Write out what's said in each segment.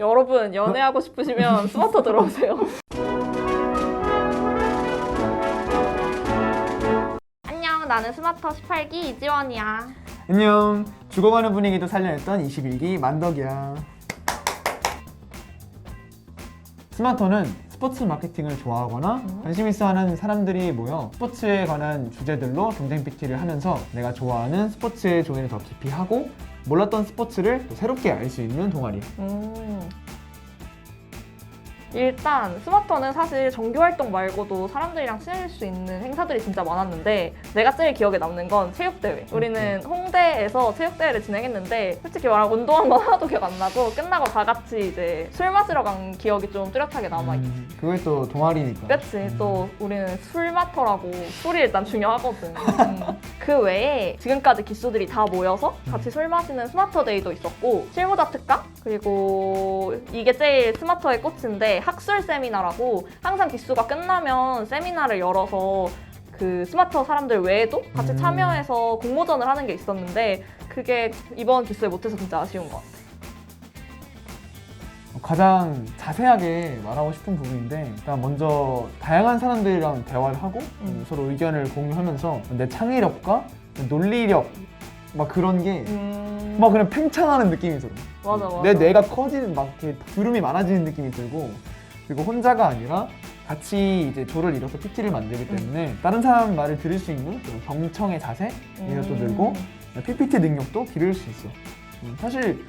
여러분 연애하고 싶으시면 스마트 들어오세요. 안녕, 나는 스마터 18기 이지원이야. 안녕. 죽어가는 분위기도 살려냈던 21기 만덕이야. 스마터는 스포츠 마케팅을 좋아하거나 관심 있어 하는 사람들이 모여 스포츠에 관한 주제들로 경쟁 PT를 하면서 내가 좋아하는 스포츠의 조언을 더 깊이 하고 몰랐던 스포츠를 또 새롭게 알 수 있는 동아리. 음. 일단 스마터는 사실 정규 활동 말고도 사람들이랑 친해질 수 있는 행사들이 진짜 많았는데 내가 제일 기억에 남는 건 체육대회. 우리는 홍대에서 체육대회를 진행했는데 솔직히 말하면 운동한 건 하나도 기억 안 나고 끝나고 다 같이 이제 술 마시러 간 기억이 좀 뚜렷하게 남아있어. 음, 그게 또 동아리니까. 그치 또 우리는 술 마터라고 술이 일단 중요하거든 음. 그 외에 지금까지 기수들이 다 모여서 같이 술 마시는 스마터 데이도 있었고 실무자 특강 그리고 이게 제일 스마터의 꽃인데 학술 세미나라고 항상 기수가 끝나면 세미나를 열어서 그 스마터 사람들 외에도 같이 음. 참여해서 공모전을 하는 게 있었는데 그게 이번 기수에 못해서 진짜 아쉬운 것 같아 가장 자세하게 말하고 싶은 부분인데 일단 먼저 다양한 사람들이랑 대화를 하고 음. 서로 의견을 공유하면서 내 창의력과 논리력 막 그런 게막 음... 그냥 팽창하는 느낌이 들어. 맞아 맞아 내 뇌가 커지는 막 이렇게 주름이 많아지는 느낌이 들고 그리고 혼자가 아니라 같이 이제 조를 이뤄서 PT를 만들기 음. 때문에 다른 사람 말을 들을 수 있는 그런 경청의 자세 이것도 늘고 PPT 능력도 기를 수 있어. 음, 사실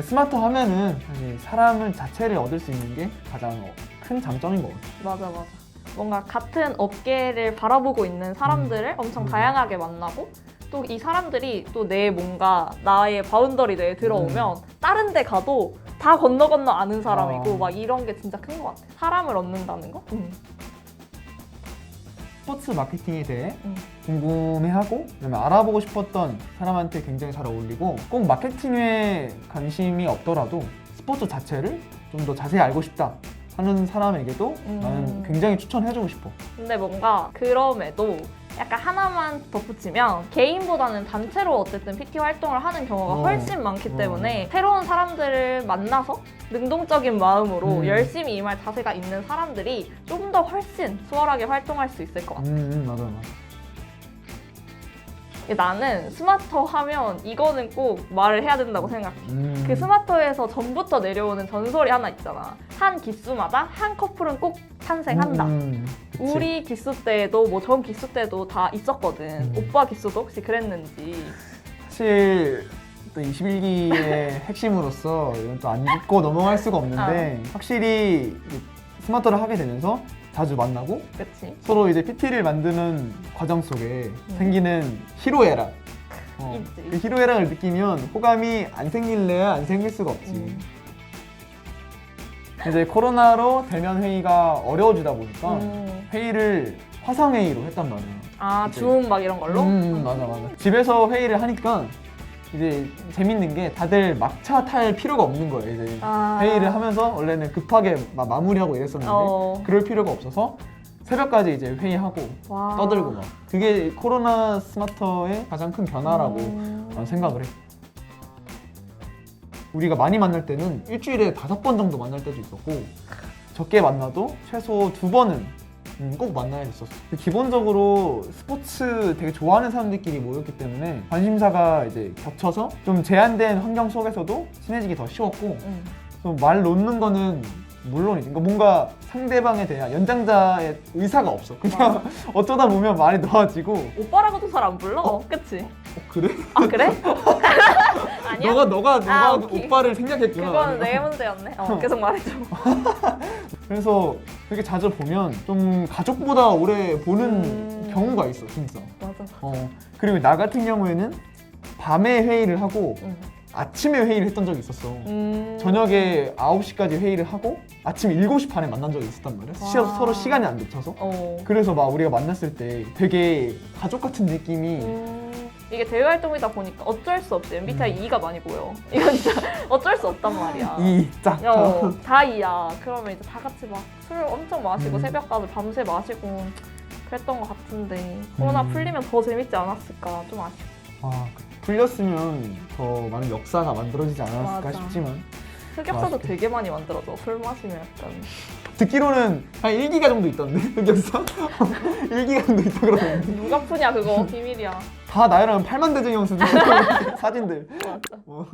스마트 하면은 사실 사람을 자체를 얻을 수 있는 게 가장 큰 장점인 것 같아. 맞아 맞아. 뭔가 같은 업계를 바라보고 있는 사람들을 엄청 음. 다양하게 만나고 또 이 사람들이 또 내 뭔가 나의 바운더리 내에 들어오면 다른 데 가도 다 건너 건너 아는 사람이고 아. 막 이런 게 진짜 큰 것 같아. 사람을 얻는다는 거? 응. 스포츠 마케팅에 대해 음. 궁금해하고 그다음에 알아보고 싶었던 사람한테 굉장히 잘 어울리고 꼭 마케팅에 관심이 없더라도 스포츠 자체를 좀 더 자세히 알고 싶다 하는 사람에게도 음. 나는 굉장히 추천해주고 싶어. 근데 뭔가 그럼에도 약간 하나만 덧붙이면 개인보다는 단체로 어쨌든 PT 활동을 하는 경우가 어. 훨씬 많기 어. 때문에 새로운 사람들을 만나서 능동적인 마음으로 음. 열심히 임할 자세가 있는 사람들이 좀더 훨씬 수월하게 활동할 수 있을 것 같아. 음, 음 맞아 맞아. 나는 스마터 하면 이거는 꼭 말을 해야 된다고 생각해. 음. 그 스마터에서 전부터 내려오는 전설이 하나 있잖아. 한 기수마다 한 커플은 꼭 탄생한다. 음, 그치. 우리 기수 때도 뭐 전 기수 때도 다 있었거든. 음. 오빠 기수도 혹시 그랬는지. 사실 또 21기의 핵심으로서 이건 또 안 짚고 넘어갈 수가 없는데 아. 확실히 이 스마트를 하게 되면서 자주 만나고 그치? 서로 이제 PT를 만드는 과정 속에 생기는 희로애락 어, 음. 있지. 그 희로애락을 느끼면 호감이 안 생길래야 안 생길 수가 없지 음. 이제 코로나로 대면 회의가 어려워지다 보니까 음. 회의를 화상 회의로 했단 말이야 아, 이제- 줌막 이런 걸로? 음, 맞아 맞아. 집에서 회의를 하니까 이제 재밌는 게 다들 막차 탈 필요가 없는 거예요. 이제 아. 회의를 하면서 원래는 급하게 막 마무리하고 이랬었는데 어. 그럴 필요가 없어서 새벽까지 이제 회의하고 와. 떠들고 막 그게 코로나 스마터의 가장 큰 변화라고 음. 생각을 해. 우리가 많이 만날 때는 일주일에 다섯 번 정도 만날 때도 있었고 적게 만나도 최소 두 번은 음, 꼭 만나야 됐었어. 기본적으로 스포츠 되게 좋아하는 사람들끼리 모였기 때문에 관심사가 이제 겹쳐서 좀 제한된 환경 속에서도 친해지기 더 쉬웠고 음. 또말 놓는 거는 물론이지. 그러니까 뭔가 상대방에 대한 연장자의 의사가 없어. 그냥 어쩌다 보면 말이 놓아지고 오빠라고도 잘 안 불러. 그치? 어, 그래? 아, 그래? 아니야? 너가 너가 너가 아, 오케이. 오빠를 생각했구나. 그건 내 문제였네. 어, 계속 말해줘. 그래서 그렇게 자주 보면 좀 가족보다 오래 보는 음. 경우가 있어, 진짜. 맞아. 어 그리고 나 같은 경우에는 밤에 회의를 하고 음. 아침에 회의를 했던 적이 있었어. 음. 저녁에 9시까지 회의를 하고 아침 7시 반에 만난 적이 있었단 말이야. 시- 와. 서로 시간이 안 늦춰서. 어. 그래서 막 우리가 만났을 때 되게 가족 같은 느낌이 음, 이게 대외 활동이다 보니까 어쩔 수 없이 MBTI 음. E가 많이 보여. 이건 진짜 어쩔 수 없단 말이야. 이 짝 어, 다 E야. 그러면 이제 다 같이 막술 엄청 마시고 음. 새벽까지 밤새 마시고 그랬던 것 같은데 코로나 음. 풀리면 더 재밌지 않았을까 좀 아쉬워. 아, 그- 풀렸으면 더 많은 역사가 만들어지지 않았을까 맞아. 싶지만 흑역사도 맛있게. 되게 많이 만들어져. 술 마시면 약간. 듣기로는 한 1기가 정도 있던데 흑역사? 1기가 정도 있다 그러던데 누가 푸냐 그거 비밀이야. 다 나열하면 8만 대중형 수준 사진들 맞아. 어.